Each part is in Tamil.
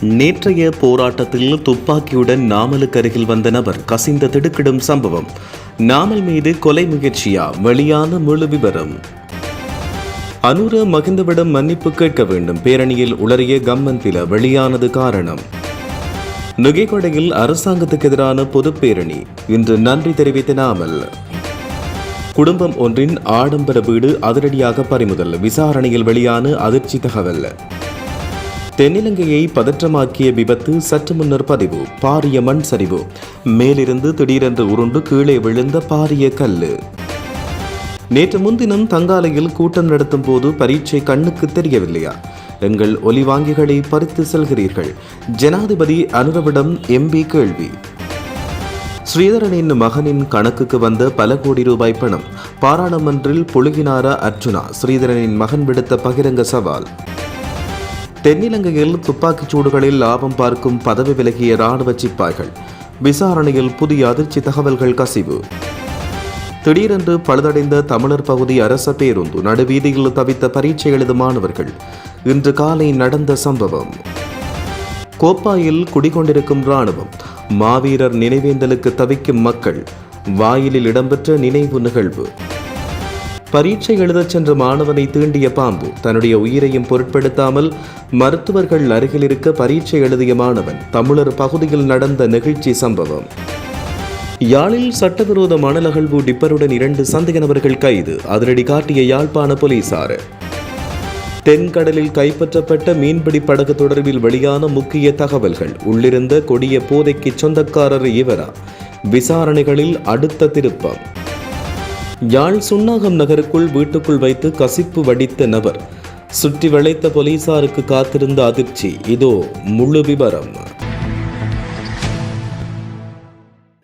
நேற்றைய போராட்டத்தில் துப்பாக்கியுடன் நாமலுக்கு அருகில் வந்த நபர் கசிந்த திடுக்கிடும் சம்பவம். நாமல் மீது கொலை முயற்சியா? வெளியான முழு விவரம். அனுர மகிந்தவிடம் மன்னிப்பு கேட்க வேண்டும். பேரணியில் உளறிய கம்மன் பில வெளியானது காரணம். நுகைக்கொடையில் அரசாங்கத்துக்கு எதிரான பொதுப் பேரணி இன்று நன்றி தெரிவித்த நாமல். குடும்பம் ஒன்றின் ஆடம்பர வீடு அதிரடியாக பறிமுதல். விசாரணையில் வெளியான அதிர்ச்சி தகவல். தென்னிலங்கையை பதற்றமாக்கிய விபத்து சற்று முன்னர் பதிவு. பாரிய மண் சரிவு. மேலிருந்து திடீரென்று உருண்டு கீழே விழுந்த பாரிய கல்லு. நேற்று முன்தினம் தங்காலையில் கூட்டம் நடத்தும் போது பரீட்சை கண்ணுக்கு தெரியவில்லையா? எங்கள் ஒலிவாங்கிகளை பறித்து செல்கிறீர்கள். ஜனாதிபதி அனுரவிடம் எம்பி கேள்வி. ஸ்ரீதரனின் மகனின் கணக்குக்கு வந்த பல கோடி ரூபாய் பணம். பாராளுமன்றில் புழுகினாரா அர்ஜுனா? ஸ்ரீதரனின் மகன் விடுத்த பகிரங்க சவால். தென்னிலங்கையில் துப்பாக்கிச் சூடுகளில் லாபம் பார்க்கும் பதவி விலகிய ராணுவ சிப்பாய்கள். விசாரணையில் புதிய அதிர்ச்சி தகவல்கள் கசிவு. திடீரென்று பழுதடைந்த தமிழர் பகுதி அரச பேருந்து நடுவீதியில் தவித்த பரீட்சை எழுதும் மாணவர்கள். இன்று காலை நடந்த சம்பவம். கோப்பாயில் குடிகொண்டிருக்கும் ராணுவம் மாவீரர் நினைவேந்தலுக்கு தவிக்கும் மக்கள் வாயிலில் இடம்பெற்ற நினைவு நிகழ்வு. பரீட்சை எழுதச் சென்ற மாணவனை தீண்டிய பாம்பு தன்னுடைய உயிரையும் பொருட்படுத்தாமல் மருத்துவர்கள் அருகில் இருக்க பரீட்சை எழுதிய மாணவன் தமிழர் பகுதியில் நடந்த நிகழ்ச்சி சம்பவம். யாழில் சட்டவிரோத மணல் அகழ்வு டிப்பருடன் இரண்டு சந்தேக நபர்கள் கைது. அதிரடி காட்டிய யாழ்ப்பாண போலீசார். தென்கடலில் கைப்பற்றப்பட்ட மீன்பிடி படகு தொடர்பில் வெளியான முக்கிய தகவல்கள். உள்ளிருந்த கொடிய போதைக்கு சொந்தக்காரர் இவரா. விசாரணைகளில் அடுத்த திருப்பம். யாழ் சுன்னாகம் நகருக்குள் வீட்டுக்குள் வைத்து கசிப்பு வடித்த நபர். சுற்றி வளைத்த போலீசாருக்கு காத்திருந்த அதிர்ச்சி. இதோ முழு விவரம்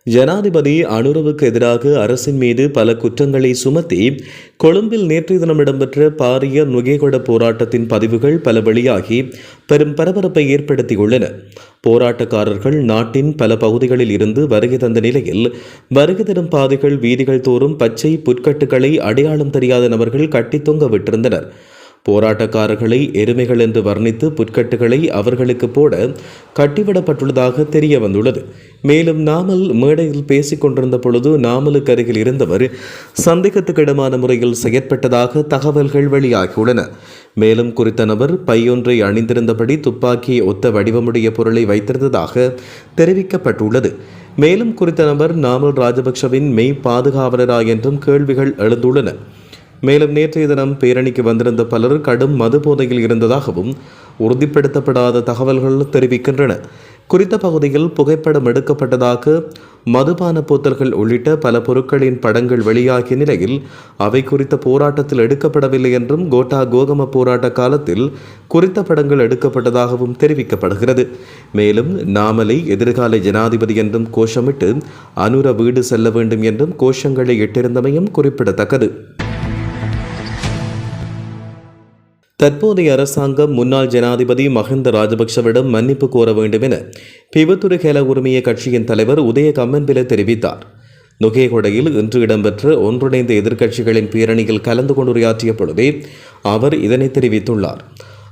ஜனாதிபதி அனுரவுக்கு எதிராக அரசின் மீது பல குற்றங்களை சுமத்தி கொழும்பில் நேற்றைய தினம் இடம்பெற்ற பாரிய நுகேகொட போராட்டத்தின் பதிவுகள் பல வெளியாகி பெரும் பரபரப்பை ஏற்படுத்தியுள்ளன. போராட்டக்காரர்கள் நாட்டின் பல பகுதிகளில் இருந்து வருகை தந்த நிலையில் வருகை தரும் பாதைகள் வீதிகள் தோறும் பச்சை புற்கட்டுகளை அடையாளம் தெரியாத நபர்கள் கட்டி தொங்க விட்டிருந்தனர். போராட்டக்காரர்களை எருமைகள் என்று வர்ணித்து புற்கட்டுகளை அவர்களுக்கு போட கட்டிவிடப்பட்டுள்ளதாக தெரிய வந்துள்ளது. மேலும் நாமல் மேடையில் பேசிக் கொண்டிருந்த பொழுது நாமலுக்கு அருகில் இருந்தவர் சந்தேகத்துக்கிடமான முறையில் செயற்பட்டதாக தகவல்கள் வெளியாகியுள்ளன. மேலும் குறித்த நபர் பையொன்றை அணிந்திருந்தபடி துப்பாக்கியை ஒத்த வடிவமுடைய பொருளை வைத்திருந்ததாக தெரிவிக்கப்பட்டுள்ளது. மேலும் குறித்த நபர் நாமல் ராஜபக்ஷவின் மெய் பாதுகாவலரா என்றும் கேள்விகள் எழுந்துள்ளன. மேலும் நேற்றைய தினம் பேரணிக்கு வந்திருந்த பலர் கடும் மது போதையில் இருந்ததாகவும் உறுதிப்படுத்தப்படாத தகவல்கள் தெரிவிக்கின்றன. குறித்த பகுதியில் புகைப்படம் எடுக்கப்பட்டதாக மதுபான போத்தல்கள் உள்ளிட்ட பல பொருட்களின் படங்கள் வெளியாகிய நிலையில் அவை குறித்த போராட்டத்தில் எடுக்கப்படவில்லை என்றும் கோட்டா கோகம போராட்ட காலத்தில் குறித்த படங்கள் எடுக்கப்பட்டதாகவும் தெரிவிக்கப்படுகிறது. மேலும் நாமலை எதிர்கால ஜனாதிபதி என்றும் கோஷமிட்டு அனுர வீடு செல்ல வேண்டும் என்றும் கோஷங்களை இட்டிருந்தமையும் குறிப்பிடத்தக்கது. தற்போதைய அரசாங்கம் முன்னாள் ஜனாதிபதி மஹிந்த ராஜபக்ஷவிடம் மன்னிப்பு கோர வேண்டும் என பிவத்துரு கேல உரிமைய கட்சியின் தலைவர் உதய கம்மன்பில தெரிவித்தார். நுகேகொடையில் இன்று இடம்பெற்ற ஒன்றிணைந்த எதிர்க்கட்சிகளின் பேரணியில் கலந்து கொண்டுரையாற்றிய பொழுதே அவர் இதனை தெரிவித்துள்ளார்.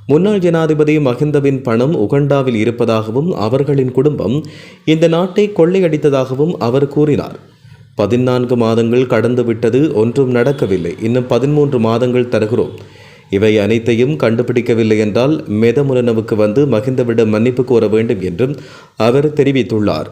முன்னாள் ஜனாதிபதி மஹிந்தவின் பணம் உகண்டாவில் இருப்பதாகவும் அவர்களின் குடும்பம் இந்த நாட்டை கொள்ளையடித்ததாகவும் அவர் கூறினார். பதினான்கு மாதங்கள் கடந்துவிட்டது ஒன்றும் நடக்கவில்லை. இன்னும் பதிமூன்று மாதங்கள் தருகிறோம். இவை அனைத்தையும் கண்டுபிடிக்கவில்லை என்றால் மெதமுலனவுக்கு வந்து மகிந்தவிடம் மன்னிப்பு கோர வேண்டும் என்றும் அவர் தெரிவித்துள்ளார்.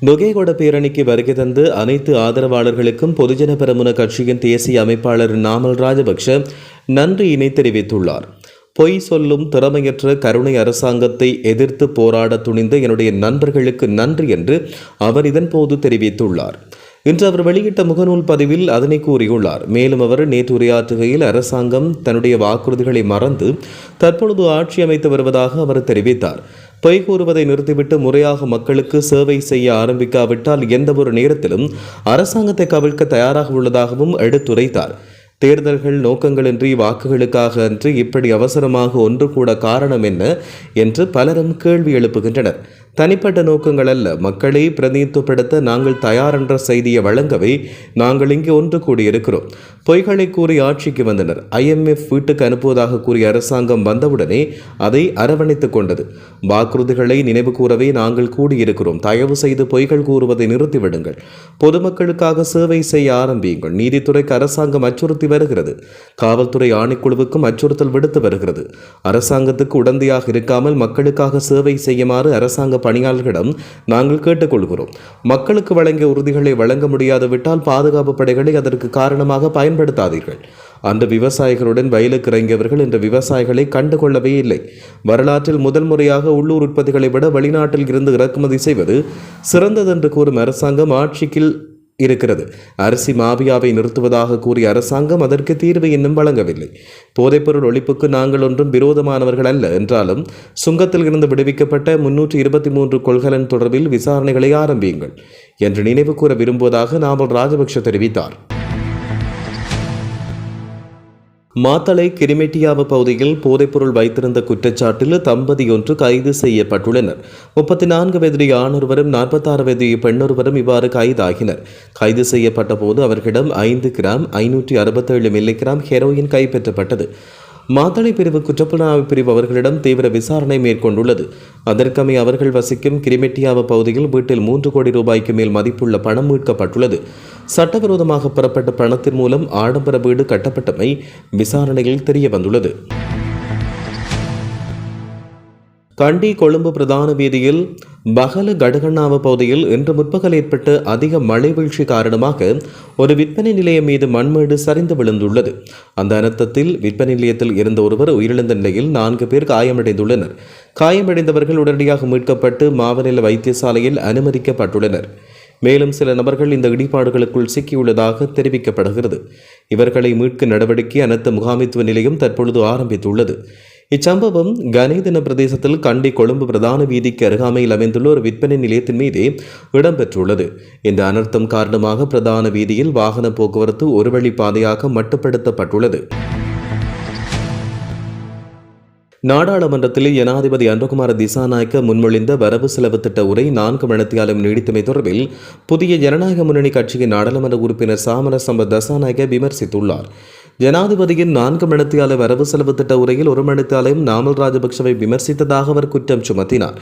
நுகேகொட பேரணிக்கு வருகை தந்து அனைத்து ஆதரவாளர்களுக்கும் பொதுஜன பெரமுன கட்சியின் தேசிய அமைப்பாளர் நாமல் ராஜபக்ஷ நன்றியினை தெரிவித்துள்ளார். பொய் சொல்லும் திறமையற்ற கருணை அரசாங்கத்தை எதிர்த்து போராட துணிந்த என்னுடைய நண்பர்களுக்கு நன்றி என்று அவர் இதன்போது தெரிவித்துள்ளார். இன்று அவர் வெளியிட்ட முகநூல் பதிவில் அதனை கூறியுள்ளார். மேலும் அவர் நேற்று உரையாற்றுகையில் அரசாங்கம் தன்னுடைய வாக்குறுதிகளை மறந்து தற்பொழுது ஆட்சி அமைத்து வருவதாக அவர் தெரிவித்தார். பொய் கூறுவதை நிறுத்திவிட்டு முறையாக மக்களுக்கு சேவை செய்ய ஆரம்பிக்காவிட்டால் எந்த ஒரு நேரத்திலும் அரசாங்கத்தை கவிழ்க்க தயாராக உள்ளதாகவும் எடுத்துரைத்தார். தேர்தல்கள் நோக்கங்களின்றி வாக்குகளுக்காக அன்று இப்படி அவசரமாக ஒன்று கூட காரணம் என்ன என்று பலரும் கேள்வி எழுப்புகின்றனர். தனிப்பட்ட நோக்கங்கள் அல்ல மக்களை பிரதிநிதித்துவப்படுத்த நாங்கள் தயார் என்ற செய்தியை வழங்கவே நாங்கள் இங்கே ஒன்று கூடியிருக்கிறோம். பொய்களை கூறி ஆட்சிக்கு வந்தனர். ஐஎம்எஃப் வீட்டுக்கு அனுப்புவதாக கூறிய அரசாங்கம் வந்தவுடனே அதை அரவணைத்துக் கொண்டது. வாக்குறுதிகளை நினைவு கூறவே நாங்கள் கூடியிருக்கிறோம். தயவு செய்து பொய்கள் கூறுவதை நிறுத்திவிடுங்கள். பொதுமக்களுக்காக சேவை செய்ய ஆரம்பியுங்கள். நீதித்துறைக்கு அரசாங்கம் அச்சுறுத்தி வருகிறது. காவல்துறை ஆணைக்குழுவுக்கும் அச்சுறுத்தல் விடுத்து வருகிறது. அரசாங்கத்துக்கு உடந்தையாக இருக்காமல் மக்களுக்காக சேவை செய்யுமாறு அரசாங்க பணியாளர்களிடம் நாங்கள் கேட்டுக்கொள்கிறோம். மக்களுக்கு வழங்கிய உறுதிகளை வழங்க முடியாது விட்டால் பாதுகாப்பு படைகளை அதற்கு காரணமாக பயன்படுத்தாதீர்கள். அந்த விவசாயிகளுடன் வயலுக்கு இறங்கியவர்கள் இந்த விவசாயிகளை கண்டுகொள்ளவே இல்லை. வரலாற்றில் முதல் முறையாக உள்ளூர் உற்பத்திகளை விட வெளிநாட்டில் இருந்து இறக்குமதி செய்வது சிறந்ததென்று கூறும் அரசாங்கம் ஆட்சிக்கில் இருக்கிறது. அரிசி மாபியாவை நிறுத்துவதாக கூறிய அரசாங்கம் அதற்கு தீர்வு இன்னும் வழங்கவில்லை. போதைப்பொருள் ஒழிப்புக்கு நாங்கள் ஒன்றும் விரோதமானவர்கள் அல்ல என்றாலும் சுங்கத்தில் இருந்து விடுவிக்கப்பட்ட முன்னூற்றி இருபத்தி மூன்று கொள்கலன் தொடர்பில் விசாரணைகளை ஆரம்பியுங்கள் என்று நினைவு கூற விரும்புவதாக நாமல் ராஜபக்ஷ தெரிவித்தார். மாத்தளை கிரிமெட்டியாவு பகுதியில் போதைப்பொருள் வைத்திருந்த குற்றச்சாட்டில் தம்பதியொன்று கைது செய்யப்பட்டுள்ளனர். முப்பத்தி நான்கு வயது ஆணொருவரும் நாற்பத்தாறு வயது பெண்ணொருவரும் இவ்வாறு கைதாகினர். கைது செய்யப்பட்ட போது அவர்களிடம் ஐந்து கிராம் ஐநூற்றி அறுபத்தேழு மில்லிகிராம் ஹெரோயின் கைப்பற்றப்பட்டது. மாத்தளை பிரிவு குற்றப்புலனாய்வு பிரிவு அவர்களிடம் தீவிர விசாரணை மேற்கொண்டுள்ளது. அதற்கமை அவர்கள் வசிக்கும் கிரிமெட்டியாவு பகுதியில் வீட்டில் மூன்று கோடி ரூபாய்க்கு மேல் மதிப்புள்ள பணம் மீட்கப்பட்டுள்ளது. சட்டவிரோதமாக பெறப்பட்ட பணத்தின் மூலம் ஆடம்பர வீடு கட்டப்பட்டமை விசாரணையில் தெரிய வந்துள்ளது கண்டி கொழும்பு பிரதான வீதியில் பகல கடகண்ணாவ பகுதியில் இன்று முற்பகல் ஏற்பட்ட அதிக மழை வீழ்ச்சி காரணமாக ஒரு விற்பனை நிலையம் மீது மண்மேடு சரிந்து விழுந்துள்ளது. அந்த அனர்த்தத்தில் விற்பனை நிலையத்தில் இருந்த ஒருவர் உயிரிழந்த நிலையில் நான்கு பேர் காயமடைந்துள்ளனர். காயமடைந்தவர்கள் உடனடியாக மீட்கப்பட்டு மாவநில வைத்தியசாலையில் அனுமதிக்கப்பட்டுள்ளனர். மேலும் சில நபர்கள் இந்த இடிபாடுகளுக்குள் சிக்கியுள்ளதாக தெரிவிக்கப்படுகிறது. இவர்களை மீட்கும் நடவடிக்கை அனைத்து முகாமித்துவ நிலையம் தற்பொழுது ஆரம்பித்துள்ளது. இச்சம்பவம் கனேதன பிரதேசத்தில் கண்டி கொழும்பு பிரதான வீதிக்கு அருகாமையில் அமைந்துள்ள ஒரு விற்பனை நிலையத்தின் மீதே இடம்பெற்றுள்ளது. இந்த அனர்த்தம் காரணமாக பிரதான வீதியில் வாகன போக்குவரத்து ஒரு வழி பாதையாக மட்டுப்படுத்தப்பட்டுள்ளது. நாடாளுமன்றத்தில் ஜனாதிபதி அன்றகுமார திசாநாயக்க முன்மொழிந்த வரவு செலவு திட்ட உரை நான்கு மணத்தியாலும் நீடித்தமை தொடர்பில் புதிய ஜனநாயக முன்னணி கட்சியின் நாடாளுமன்ற உறுப்பினர் சாமரசம்ப தசாநாயக்க விமர்சித்துள்ளார். ஜனாதிபதியின் நான்கு மணித்தியால வரவு செலவு திட்ட உரையில் ஒரு மணித்தியாலையும் நாமல் ராஜபக்சவை விமர்சித்ததாக அவர் குற்றம் சுமத்தினார்.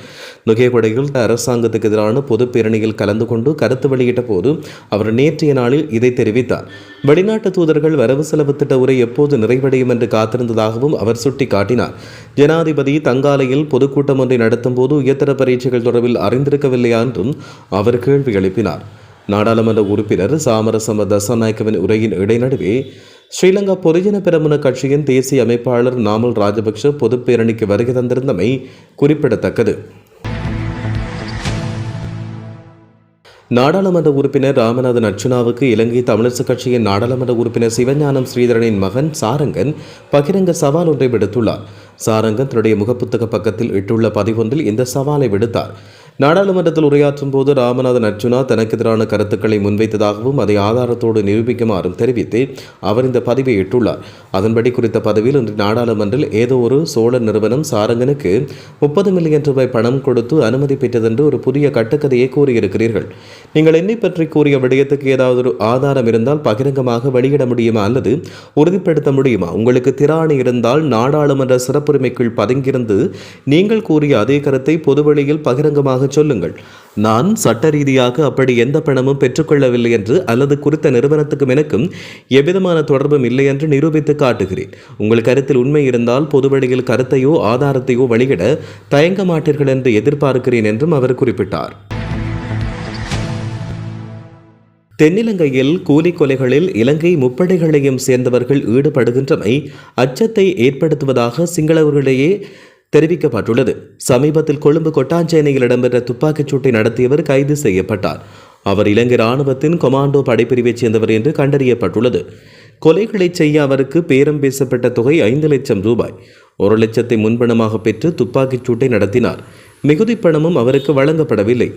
நுகைப்படையில் அரசாங்கத்துக்கு எதிரான பொது பேரணியில் கலந்து கொண்டு கருத்து வெளியிட்ட போது அவர் நேற்றைய நாளில் இதை தெரிவித்தார். வெளிநாட்டு தூதர்கள் வரவு செலவு திட்ட உரை எப்போது நிறைவடையும் என்று காத்திருந்ததாகவும் அவர் சுட்டிக்காட்டினார். ஜனாதிபதி தங்காலையில் பொதுக்கூட்டம் ஒன்றை நடத்தும் போது உயர்தர பரீட்சைகள் தொடர்பில் அறிந்திருக்கவில்லையா என்றும் அவர் கேள்வி எழுப்பினார். நாடாளுமன்ற உறுப்பினர் சாமரசம தசநாயக்கவின் உரையின் இடைநடுவே ஸ்ரீலங்கா பொதுஜன பெரமுன கட்சியின் தேசிய அமைப்பாளர் நாமல் ராஜபக்ஷ பொதுப்பேரணிக்கு வருகை தந்திருந்தமை குறிப்பிடத்தக்கது. நாடாளுமன்ற உறுப்பினர் ராமநாதன் அர்ச்சுனாவுக்கு இலங்கை தமிழரசுக் கட்சியின் நாடாளுமன்ற உறுப்பினர் சிவஞானம் ஸ்ரீதரனின் மகன் சாரங்கன் பகிரங்க சவால் ஒன்றை விடுத்துள்ளார். சாரங்கன் தன்னுடைய முகப்புத்தக பக்கத்தில் இட்டுள்ள பதிவொன்றில் இந்த சவாலை விடுத்தார். நாடாளுமன்றத்தில் உரையாற்றும் போது ராமநாதன் அர்ஜுனா தனக்கு எதிரான கருத்துக்களை முன்வைத்ததாகவும் அதை ஆதாரத்தோடு நிரூபிக்குமாறும் தெரிவித்து அவர் இந்த பதிவை இட்டுள்ளார். அதன்படி குறித்த பதவியில் இன்று நாடாளுமன்றில் ஏதோ ஒரு சோழ நிறுவனம் சாரங்கனுக்கு முப்பது மில்லியன் ரூபாய் பணம் கொடுத்து அனுமதி பெற்றதென்று ஒரு புதிய கட்டுக்கதையை கூறியிருக்கிறீர்கள். நீங்கள் என்னை பற்றி கூறிய விடயத்துக்கு ஏதாவது ஒரு ஆதாரம் இருந்தால் பகிரங்கமாக வெளியிட முடியுமா அல்லது உறுதிப்படுத்த முடியுமா? உங்களுக்கு திராணி இருந்தால் நாடாளுமன்ற சிறப்புரிமைக்குள் பதுங்கியிருந்து நீங்கள் கூறிய அதே கருத்தை பொதுவெளியில் பகிரங்கமாக சொல்லுங்கள். நான் சட்ட ரீதியாக அப்படி எந்த பணமும் பெற்றுக்கொள்ளவில்லை என்று அல்லது குறித்த நிறுவனத்துக்கும் எனக்கும் எவ்விதமான தொடர்பும் இல்லை என்று நிரூபித்து காட்டுகிறேன். உங்கள் கருத்தில் உண்மை இருந்தால் பொதுவழியில் கருத்தையோ ஆதாரத்தையோ வெளியிட தயங்க மாட்டீர்கள் என்று எதிர்பார்க்கிறேன் என்றும் அவர் குறிப்பிட்டார். தென்னிலங்கையில் கூலி கொலைகளில் இலங்கை முப்படைகளையும் சேர்ந்தவர்கள் ஈடுபடுகின்றமை அச்சத்தை ஏற்படுத்துவதாக சிங்களவர்களிடையே தெரிவிக்கப்பட்டுள்ளது. சமீபத்தில் கொழும்பு கொட்டாஞ்சேனையில் இடம்பெற்ற துப்பாக்கிச் சூட்டை நடத்தியவர் கைது செய்யப்பட்டார். அவர் இலங்கை ராணுவத்தின் கொமாண்டோ படைப்பிரிவைச் சேர்ந்தவர் என்று கண்டறியப்பட்டுள்ளது. கொலைகளை செய்ய அவருக்கு பேரம் பேசப்பட்ட தொகை ஐந்து லட்சம் ரூபாய். ஒரு லட்சத்தை முன்பணமாக பெற்று துப்பாக்கிச் சூட்டை நடத்தினார். மிகுதி பணமும் அவருக்கு வழங்கப்படவில்லை.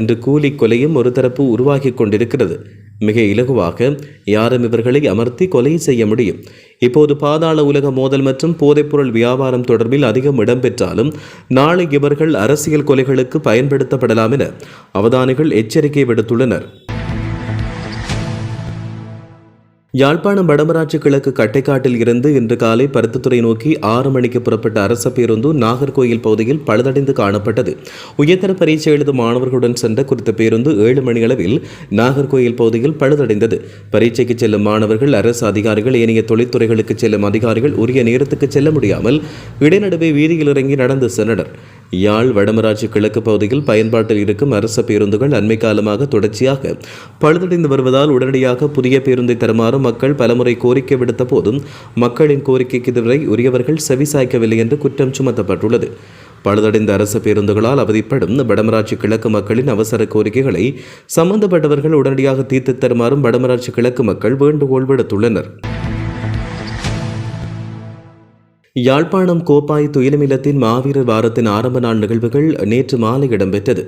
இன்று கூலி கொலையும் ஒரு தரப்பு உருவாகி கொண்டிருக்கிறது. மிக இலகுவாக யாரும் இவர்களை அமர்த்தி கொலை செய்ய முடியும். இப்போது பாதாள உலக மோதல் மற்றும் போதைப்பொருள் வியாபாரம் தொடர்பில் அதிகம் இடம்பெற்றாலும் நாளை இவர்கள் அரசியல் கொலைகளுக்கு பயன்படுத்தப்படலாம் என அவதானிகள் எச்சரிக்கை விடுத்துள்ளனர். யாழ்ப்பாணம் வடமராட்சி கிழக்கு கட்டைக்காட்டில் இருந்து இன்று காலை பருத்தித்துறை நோக்கி ஆறு மணிக்கு புறப்பட்ட அரச பேருந்து நாகர்கோயில் பகுதியில் பழுதடைந்து காணப்பட்டது. உயர்தர பரீட்சை எழுதும் மாணவர்களுடன் சென்ற குறித்த பேருந்து ஏழு மணியளவில் நாகர்கோயில் பகுதியில் பழுதடைந்தது. பரீட்சைக்கு செல்லும் மாணவர்கள் அரசு அதிகாரிகள் ஏனைய தொழில்துறைகளுக்கு செல்லும் அதிகாரிகள் உரிய நேரத்துக்கு செல்ல முடியாமல் இடைநடுவே வீதியில் இறங்கி நடந்து சென்றனர். யாழ் வடமராட்சி கிழக்கு பகுதியில் பயன்பாட்டில் இருக்கும் அரச பேருந்துகள் அண்மை காலமாக தொடர்ச்சியாக பழுதடைந்து வருவதால் உடனடியாக புதிய பேருந்தை தருமாறு மக்கள் பலமுறை கோரிக்கை விடுத்த போதும் மக்களின் கோரிக்கைக்கு இதுவரை உரியவர்கள் செவிசாய்க்கவில்லை என்று குற்றம் சுமத்தப்பட்டுள்ளது. பழுதடைந்த அரசு பேருந்துகளால் அவதிப்படும் வடமராட்சி கிழக்கு மக்களின் அவசர கோரிக்கைகளை சம்பந்தப்பட்டவர்கள் உடனடியாக தீர்த்து தருமாறும் வடமராட்சி கிழக்கு மக்கள் வேண்டுகோள் விடுத்துள்ளனர். யாழ்ப்பாணம் கோப்பாய் துயிலுமில்லத்தின் மாவீரர் வாரத்தின் ஆரம்ப நாள் நிகழ்வுகள் நேற்று மாலை இடம்பெற்றது.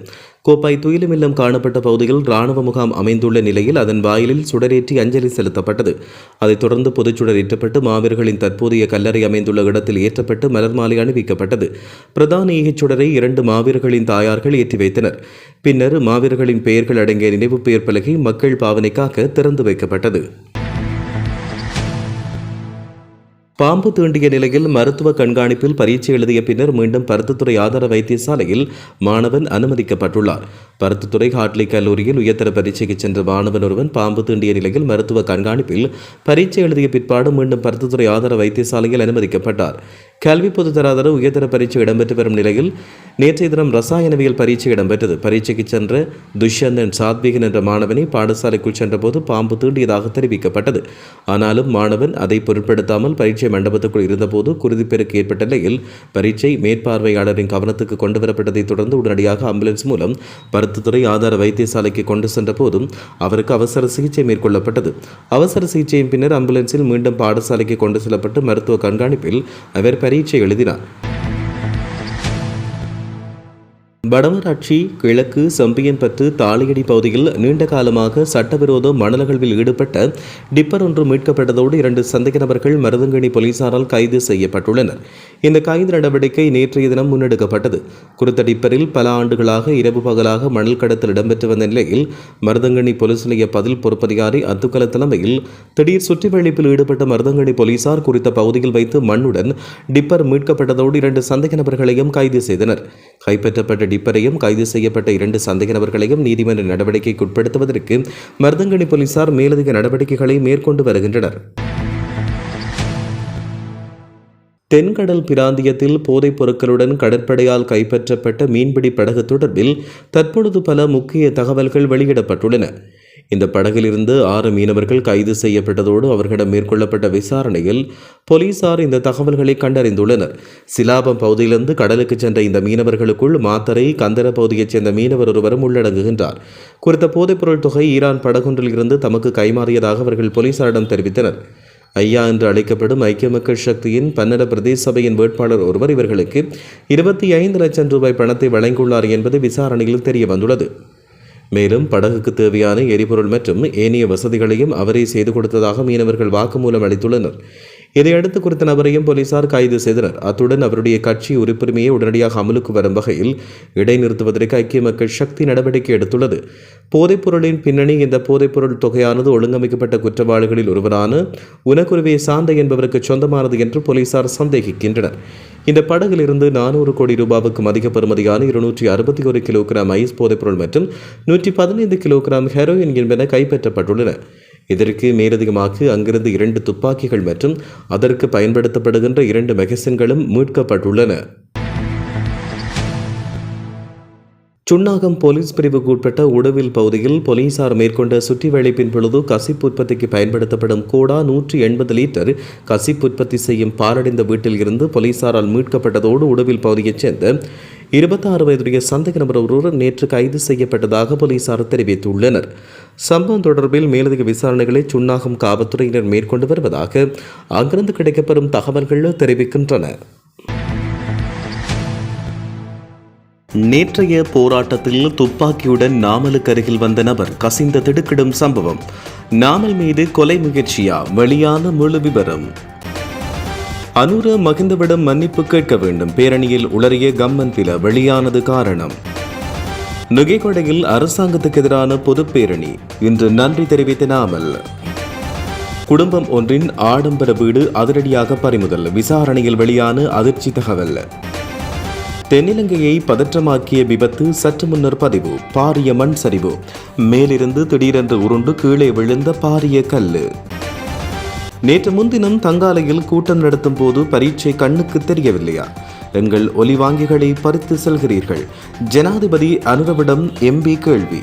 கோப்பாய் துயிலுமில்லம் காணப்பட்ட பகுதியில் ராணுவ முகாம் அமைந்துள்ள நிலையில் அதன் வாயிலில் சுடரேற்றி அஞ்சலி செலுத்தப்பட்டது. அதைத் தொடர்ந்து பொதுச்சுடர் ஏற்றப்பட்டு மாவீரர்களின் தற்போதைய கல்லறை அமைந்துள்ள இடத்தில் ஏற்றப்பட்டு மலர் மாலை அணிவிக்கப்பட்டது. பிரதான ஈகச்சுடரை இரண்டு மாவீரர்களின் தாயார்கள் ஏற்றி வைத்தனர். பின்னர் மாவீரர்களின் பெயர்கள் அடங்கிய நினைவு பெயர் பலகை மக்கள் பாவனைக்காக திறந்து வைக்கப்பட்டது. பாம்பு தீண்டிய நிலையில் மருத்துவ கண்காணிப்பில் பரீட்சை எழுதிய பின்னர் மீண்டும் பருத்துத்துறை ஆதார வைத்தியசாலையில் மாணவன் அனுமதிக்கப்பட்டுள்ளார். பருத்துத்துறை ஹாட்லி கல்லூரியில் உயர்தர பரீட்சைக்கு சென்ற மாணவன் ஒருவன் பாம்பு தீண்டிய நிலையில் மருத்துவ கண்காணிப்பில் பரீட்சை எழுதிய பிற்பாடு மீண்டும் பருத்துத்துறை ஆதார வைத்தியசாலையில் அனுமதிக்கப்பட்டார். கல்வி பொதுத்தராதர உயர்தர பரீட்சை இடம்பெற்று வரும் நிலையில் நேற்றைய தினம் ரசாயனவியல் பரீட்சை இடம்பெற்றது. பரீட்சைக்கு சென்ற துஷ்யந்தன் சாத்விகன் என்ற மாணவனை பாடசாலைக்குள் சென்றபோது பாம்பு தீண்டியதாக தெரிவிக்கப்பட்டது. ஆனாலும் மாணவன் அதை பொருட்படுத்தாமல் பரீட்சை மண்டபத்துக்குள் இருந்தபோது குருதிப்பெருக்கு ஏற்பட்ட நிலையில் பரீட்சை மேற்பார்வையாளரின் கவனத்துக்கு கொண்டு வரப்பட்டதைத் தொடர்ந்து உடனடியாக ஆம்புலன்ஸ் மூலம் பருத்துத்துறை ஆதார வைத்தியசாலைக்கு கொண்டு சென்ற போதும் அவருக்கு அவசர சிகிச்சை மேற்கொள்ளப்பட்டது. அவசர சிகிச்சையின் பின்னர் ஆம்புலன்ஸில் மீண்டும் பாடசாலைக்கு கொண்டு செல்லப்பட்டு மருத்துவ கண்காணிப்பில் அவர் பரீட்சை எழுதினார். வடமராட்சி கிழக்கு செம்பியன்பற்று தாளியடி பகுதியில் நீண்ட காலமாக சட்டவிரோத மணலகழ்வில் ஈடுபட்ட டிப்பர் ஒன்று மீட்கப்பட்டதோடு இரண்டு சந்தேக நபர்கள் மருதங்கணி போலீசாரால் கைது செய்யப்பட்டுள்ளனர். இந்த கைது நடவடிக்கை நேற்றைய தினம் முன்னெடுக்கப்பட்டது. குறித்த டிப்பரில் பல ஆண்டுகளாக இரவு பகலாக மணல் கடத்தல் இடம்பெற்று வந்த நிலையில் மருதங்கணி போலீஸ் நிலைய பதில் பொறுப்பதிகாரி அத்துக்கல தலைமையில் திடீர் சுற்றிவளைப்பில் ஈடுபட்ட மருதங்கணி போலீசார் குறித்த பகுதியில் வைத்து மண்ணுடன் டிப்பர் மீட்கப்பட்டதோடு இரண்டு சந்தேக நபர்களையும் கைது செய்தனர். கைப்பற்றப்பட்ட டிப்பரையும் கைது செய்யப்பட்ட இரண்டு சந்தேக நபர்களையும் நீதிமன்ற நடவடிக்கைக்கு உட்படுத்துவதற்கு மருதங்கணி போலீசார் மேலதிக நடவடிக்கைகளை மேற்கொண்டு வருகின்றனர். தென்கடல் பிராந்தியத்தில் போதைப் பொருட்களுடன் கடற்படையால் கைப்பற்றப்பட்ட மீன்பிடி படகு தொடர்பில் தற்பொழுது பல முக்கிய தகவல்கள் வெளியிடப்பட்டுள்ளன. இந்த படகிலிருந்து ஆறு மீனவர்கள் கைது செய்யப்பட்டதோடு அவர்களிடம் மேற்கொள்ளப்பட்ட விசாரணையில் போலீசார் இந்த தகவல்களை கண்டறிந்துள்ளனர். சிலாபம் பகுதியிலிருந்து கடலுக்கு சென்ற இந்த மீனவர்களுக்குள் மாத்தரை கந்தர பகுதியைச் சேர்ந்த மீனவர் ஒருவரும் உள்ளடங்குகின்றார். குறித்த போதைப்பொருள் தொகை ஈரான் படகொன்றில் இருந்து தமக்கு கைமாறியதாக அவர்கள் போலீசாரிடம் தெரிவித்தனர். ஐயா என்று அழைக்கப்படும் ஐக்கிய மக்கள் சக்தியின் பன்னட பிரதேச சபையின் வேட்பாளர் ஒருவர் இவர்களுக்கு இருபத்தி ஐந்து லட்சம் ரூபாய் பணத்தை வழங்கியுள்ளார் என்பது விசாரணையில் தெரிய வந்துள்ளது மேலும் படகுக்கு தேவையான எரிபொருள் மற்றும் ஏனைய வசதிகளையும் அவரே செய்து கொடுத்ததாக மீனவர்கள் வாக்குமூலம் அளித்துள்ளனர். இதையடுத்து குறித்த நபரையும் போலீசார் கைது செய்தனர். அத்துடன் அவருடைய கட்சி உறுப்புரிமையை உடனடியாக அமலுக்கு வரும் வகையில் இடைநிறுத்துவதற்கு ஐக்கிய மக்கள் சக்தி நடவடிக்கை எடுத்துள்ளது. போதைப்பொருளின் பின்னணி இந்த போதைப்பொருள் தொகையானது ஒழுங்கமைக்கப்பட்ட குற்றவாளிகளில் ஒருவரான உனக்குருவே சாந்த என்பவருக்கு சொந்தமானது என்று போலீசார் சந்தேகிக்கின்றனர். இந்த படகிலிருந்து நானூறு கோடி ரூபாவுக்கும் அதிக பெறுமதியான இருநூற்றி அறுபத்தி ஒரு கிலோகிராம் ஐஸ் போதைப்பொருள் மற்றும் நூற்றி பதினைந்து கிலோகிராம் ஹெரோயின் என்பன கைப்பற்றப்பட்டுள்ளன. இதற்கு மேலதிகமாக அங்கிருந்து இரண்டு துப்பாக்கிகள் மற்றும் அதற்கு பயன்படுத்தப்படுகின்ற இரண்டு மெகசின்களும் மீட்கப்பட்டுள்ளன. சுன்னாகம் போலீஸ் பிரிவுக்கு உட்பட்ட உடவில் பகுதியில் போலீசார் மேற்கொண்ட சுற்றி வளைப்பின் பொழுது கசிப்பு உற்பத்திக்கு பயன்படுத்தப்படும் கோடா நூற்றி எண்பது லிட்டர் கசிப்பு உற்பத்தி செய்யும் பாலடைந்த வீட்டில் இருந்து போலீசாரால் மீட்கப்பட்டதோடு உடவில் பகுதியைச் சேர்ந்த இருபத்தாறு வயதுடைய சந்தேக நபர் ஒருவர் நேற்று கைது செய்யப்பட்டதாக போலீசார் தெரிவித்துள்ளனர். சம்பவம் தொடர்பில் மேலதிக விசாரணைகளை சுன்னாகம் காவல்துறையினர் மேற்கொண்டு வருவதாக அங்கிருந்து கிடைக்கப்பெறும் தகவல்கள் தெரிவிக்கின்றன. நேற்றைய போராட்டத்தில் துப்பாக்கியுடன் நாமலுக்கு அருகில் வந்த நபர் கசிந்த திடுக்கிடும் சம்பவம். நாமல் மீது கொலை முயற்சியா? வெளியான முழு விவரம் அனுர மகிந்தவிடம் மன்னிப்பு கேட்க வேண்டும். பேரணியில் உளறிய கம்மன் வெளியானது காரணம். நுகைக்கொடையில் அரசாங்கத்துக்கு எதிரான பொதுப் பேரணி இன்று நன்றி தெரிவித்த நாமல். குடும்பம் ஒன்றின் ஆடம்பர வீடு அதிரடியாக பறிமுதல். விசாரணையில் வெளியான அதிர்ச்சி தகவல். தென்னிலங்கையை பதற்றமாக்கிய விபத்து சற்று முன்னர் பதிவு. பாரிய மண் சரிவு. மேலிருந்து திடீரென்று உருண்டு கீழே விழுந்த பாரிய கல்லு. நேற்று முன்தினம் தங்காலையில் கூட்டம் நடத்தும் போது பரீட்சை கண்ணுக்கு தெரியவில்லையா? எங்கள் ஒலிவாங்கிகளை பறித்து செல்கிறீர்கள். ஜனாதிபதி அனுரவிடம் எம்பி கேள்வி.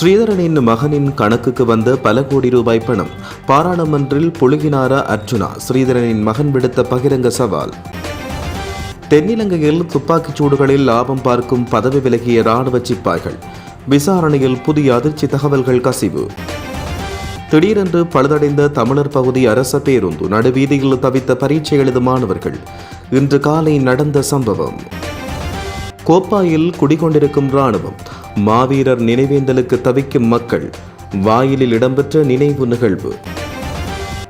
ஸ்ரீதரனின் மகனின் கணக்குக்கு வந்த பல கோடி ரூபாய் பணம். பாராளுமன்றில் புழுகினாரா அர்ஜுனா? ஸ்ரீதரனின் மகன் விடுத்த பகிரங்க சவால். தென்னிலங்கையில் துப்பாக்கிச் சூடுகளில் லாபம் பார்க்கும் பதவி விலகிய ராணுவ சிப்பாய்கள். விசாரணையில் புதிய அதிர்ச்சி தகவல்கள் கசிவு. திடீரென்று பழுதடைந்த தமிழர் பகுதி அரச பேருந்து நடுவீதியில் தவித்த பரீட்சை எழுதும் மாணவர்கள். இன்று காலை நடந்த சம்பவம். கோப்பாயில் குடிகொண்டிருக்கும் ராணுவம் மாவீரர் நினைவேந்தலுக்கு தவிக்கும் மக்கள் வாயிலில் இடம்பெற்ற நினைவு நிகழ்வு.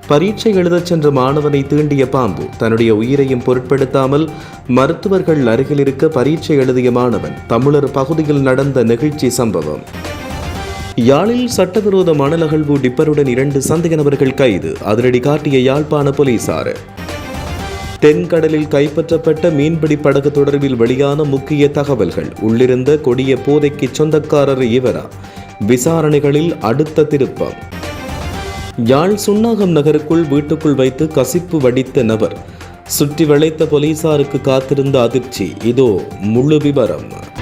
பரீட்சை எழுதச் சென்ற மாணவனை தீண்டிய பாம்பு தன்னுடைய உயிரையும் பொருட்படுத்தாமல் மருத்துவர்கள் அருகில் இருக்க பரீட்சை எழுதிய மாணவன் தமிழர் பகுதியில் நடந்த நிகழ்ச்சி சம்பவம். யாழில் சட்டவிரோத மணல் அகழ்வு டிப்பருடன் இரண்டு சந்தேக நபர்கள் கைது. அதிரடி காட்டிய யாழ்ப்பாண போலீசார். தென்கடலில் கைப்பற்றப்பட்ட மீன்பிடி படகு தொடர்பில் வெளியான முக்கிய தகவல்கள். உள்ளிருந்த கொடிய போதைக்கு சொந்தக்காரர் இவரா? விசாரணைகளில் அடுத்த திருப்பம். யாழ் சுன்னாகம் நகருக்குள் வீட்டுக்குள் வைத்து கசிப்பு வடித்த நபர். சுற்றி வளைத்த போலீசாருக்கு காத்திருந்த அதிர்ச்சி. இதோ முழு விவரம்.